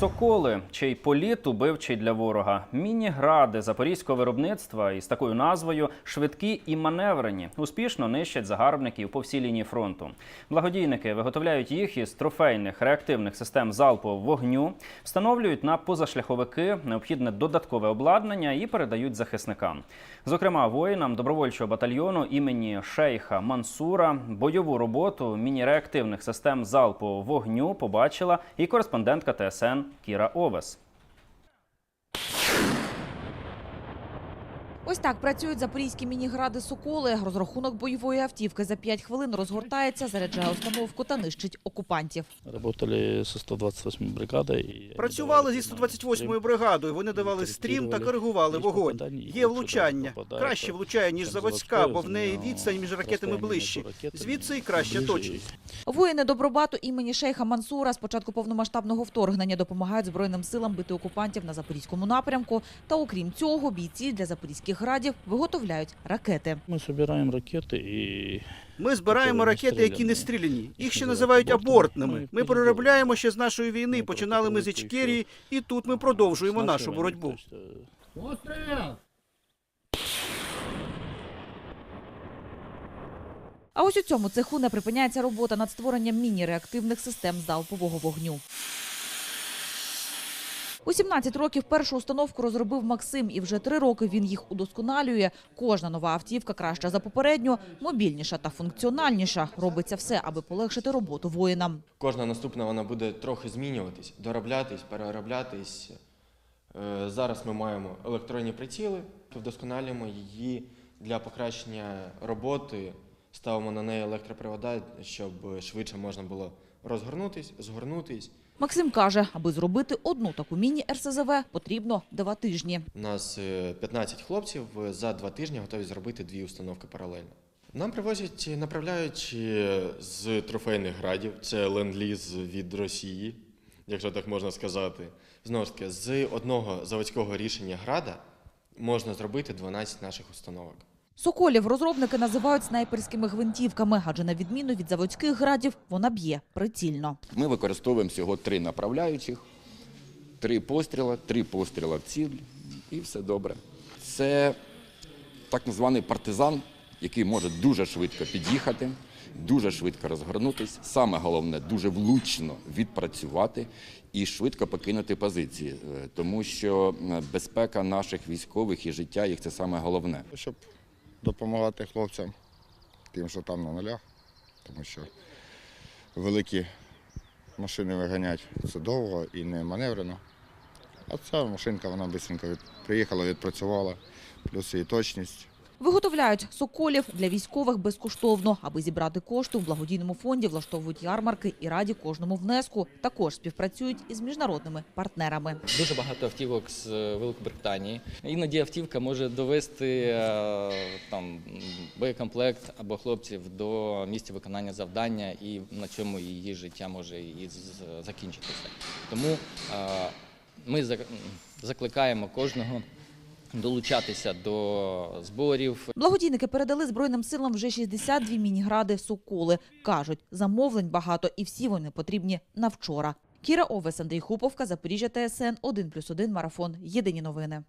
Соколи, чий політ убивчий для ворога. Міні-гради запорізького виробництва із такою назвою швидкі і маневрені успішно нищать загарбників по всій лінії фронту. Благодійники виготовляють їх із трофейних реактивних систем залпового вогню, встановлюють на позашляховики необхідне додаткове обладнання і передають захисникам. Зокрема, воїнам добровольчого батальйону імені Шейха Мансура бойову роботу міні-реактивних систем залпового вогню побачила і кореспондентка ТСН Кіра Овес. Ось так працюють запорізькі мінігради «Соколи». Розрахунок бойової автівки за 5 хвилин розгортається, заряджає установку та нищить окупантів. Работали со 128 бригадою. і Працювали зі давали 128-ю бригадою. Вони давали стрім та коригували вогонь. Є влучання. Краще влучає, ніж заводська, бо в неї відстань між ракетами ближче. Звідси і краща точність. Воїни Добробату імені Шейха Мансура з початку повномасштабного вторгнення допомагають Збройним силам бити окупантів на запорізькому напрямку. Та окрім цього, бійці для запорізьких градів виготовляють ракети. Ми збираємо ракети і Ми збираємо ракети, які не стріляні. Їх ще називають абортними. Ми переробляємо ще з нашої війни. Починали ми з Ічкерії, і тут ми продовжуємо нашу боротьбу. А ось у цьому цеху не припиняється робота над створенням міні-реактивних систем залпового вогню. У 17 років першу установку розробив Максим, і вже три роки він їх удосконалює. Кожна нова автівка краща за попередню, мобільніша та функціональніша. Робиться все, аби полегшити роботу воїнам. Кожна наступна вона буде трохи змінюватись, дороблятись, перероблятись. Е, Зараз ми маємо електронні приціли, вдосконалюємо її для покращення роботи, ставимо на неї електропривода, щоб швидше можна було розгорнутись, згорнутись. Максим каже, аби зробити одну таку міні-РСЗВ, потрібно два тижні. У нас е, 15 хлопців е, за два тижні готові зробити дві установки паралельно. Нам привозять, направляють е, з трофейних градів, це ленд-ліз від Росії, якщо так можна сказати. Знову ж таки, з одного заводського рішення града можна зробити 12 наших установок. Соколів розробники називають снайперськими гвинтівками, адже на відміну від заводських градів вона б'є прицільно. Ми використовуємо всього три направляючих, три постріла, три постріла в ціль, і все добре. Це так званий партизан, який може дуже швидко під'їхати, дуже швидко розгорнутися. Саме головне дуже влучно відпрацювати і швидко покинути позиції, Е, тому що е, безпека наших військових і життя їх це саме головне. щоб допомагати хлопцям, тим, що там на нулях, тому що великі машини виганять це довго і не маневрено. А ця машинка вона швидко приїхала, відпрацювала, плюс її точність. Виготовляють соколів для військових безкоштовно. Аби зібрати кошти у благодійному фонді, влаштовують ярмарки і раді кожному внеску. Також співпрацюють із міжнародними партнерами. Дуже багато автівок з е, Великобританії. Іноді автівка може довести е, там боєкомплект або хлопців до місця виконання завдання, і на цьому її життя може і закінчитися. Тому е, ми закликаємо кожного долучатися до зборів, Благодійники передали Збройним силам вже 62 мінігради «Соколи». Кажуть, замовлень багато і всі вони потрібні на вчора. Кіра Овес, Андрій Хуповка, Запоріжжя ТСН, 1+,1 марафон. Єдині новини.